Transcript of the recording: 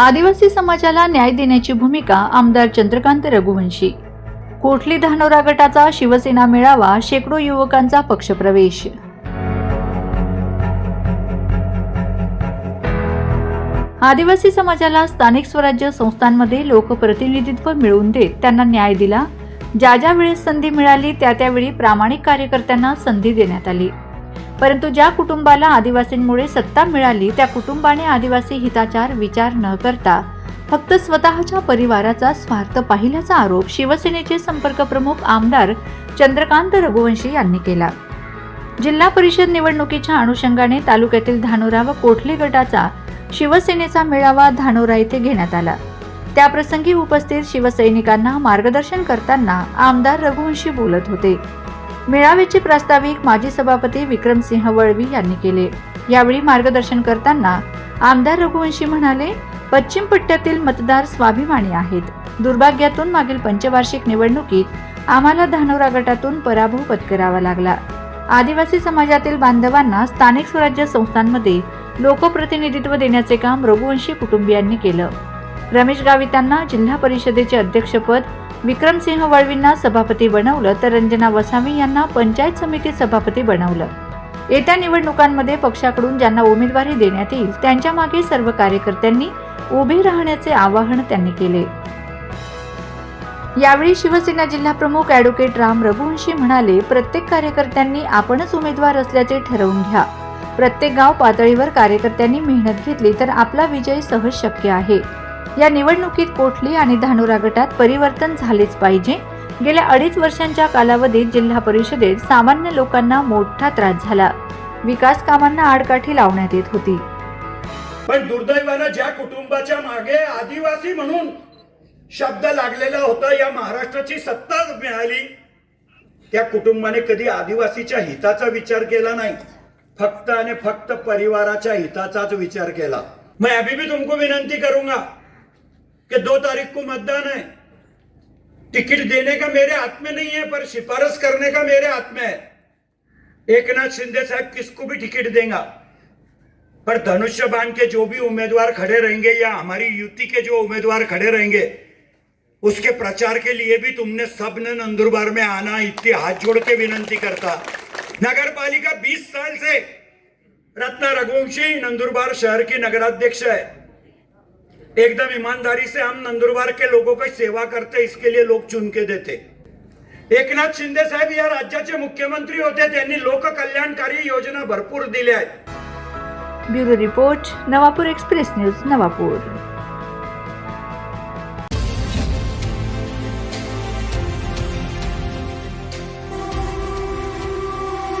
आदिवासी समाजाला न्याय देण्याची भूमिका आमदार चंद्रकांत रघुवंशी. कोठली धानोरा गटाचा शिवसेना मेळावा शेकडो युवकांचा पक्षप्रवेश. आदिवासी समाजाला स्थानिक स्वराज्य संस्थांमध्ये लोकप्रतिनिधित्व मिळवून देत त्यांना न्याय दिला. ज्या ज्या वेळेस संधी मिळाली त्या त्यावेळी प्रामाणिक कार्यकर्त्यांना संधी देण्यात आली. परंतु ज्या कुटुंबाला आदिवासींमुळे सत्ता मिळाली त्या कुटुंबाने आदिवासी हिताचार विचार न करता फक्त स्वतःच्या परिवाराचा स्वार्थ पाहिल्याचा आरोप शिवसेनेचे संपर्क प्रमुख आमदार चंद्रकांत रघुवंशी यांनी केला. जिल्हा परिषद निवडणुकीच्या अनुषंगाने तालुक्यातील धानोरा व कोठली गटाचा शिवसेनेचा मेळावा धानोरा येथे घेण्यात आला. त्याप्रसंगी उपस्थित शिवसैनिकांना मार्गदर्शन करताना आमदार रघुवंशी बोलत होते. मेळाव्याचे प्रास्ताविक माजी सभापती विक्रमसिंह वळवी यांनी केले. यावेळी मार्गदर्शन करताना आमदार रघुवंशी म्हणाले पश्चिम पट्ट्यातील मतदार स्वाभिमानी आहेत. दुर्भाग्यातून मागील पंचवार्षिक निवडणुकीत आम्हाला धानोरा गटातून पराभव पत्करावा लागला. आदिवासी समाजातील बांधवांना स्थानिक स्वराज्य संस्थांमध्ये लोकप्रतिनिधित्व देण्याचे काम रघुवंशी कुटुंबियांनी केलं. रमेश गावितांना जिल्हा परिषदेचे अध्यक्षपद विक्रमसिंह वळवींना सभापती बनवलं तर रंजना वसावी यांना पंचायत समिती सभापती बनवलं. येत्या निवडणुकांमध्ये पक्षाकडून ज्यांना उमेदवारी देण्यात येईल त्यांच्या मागे सर्व कार्यकर्त्यांनी उभे राहण्याचे आवाहन त्यांनी केले. यावेळी शिवसेना जिल्हा प्रमुख ॲडव्होकेट राम रघुवंशी म्हणाले प्रत्येक कार्यकर्त्यांनी आपणच उमेदवार असल्याचे ठरवून घ्या. प्रत्येक गाव पातळीवर कार्यकर्त्यांनी मेहनत घेतली तर आपला विजय सहज शक्य आहे. या निवडणुकीत कोठली आणि धानोरा गटात परिवर्तन झालेच पाहिजे? गेल्या अडीच वर्षांच्या कालावधीत जिल्हा परिषदेत सामान्य लोकांना मोठा त्रास झाला. विकास कामांना आडकाठी लावण्यात येत होती. पण दुर्दैवानं ज्या कुटुंबाच्या मागे आदिवासी म्हणून शब्द लागलेला होता या महाराष्ट्राची सत्ता मिळाली त्या कुटुंबाने कधी आदिवासीच्या हिताचा विचार केला नाही. फक्त आणि फक्त परिवाराच्या हिताचाच विचार केला. मैं अभी भी तुमको विनंती करूंगा कि दो तारीख को मतदान है। टिकट देने का मेरे हाथ में नहीं है, पर सिफारिश करने का मेरे हाथ में है। एक नाथ शिंदे साहब किसको भी टिकट देगा? पर धनुष्य बाण के जो भी उम्मीदवार खड़े रहेंगे या हमारी युति के जो उम्मीदवार खड़े रहेंगे, उसके प्रचार के लिए भी तुमने सबने नंदुरबार में आना इतनी हाथ जोड़ के विनंती करता। नगर पालिका 20 साल से रत्ना रघुवंशी नंदुरबार शहर की नगराध्यक्ष है। एकदम ईमानदारी से हम नंदुरबार के लोगों की सेवा करते इसके लिए लोग चुन के देते। एकनाथ शिंदे साहेब या राज्याचे मुख्यमंत्री होते त्यांनी लोककल्याणकारी योजना भरपूर दिल्या आहेत। Bureau report Navapur express news Navapur.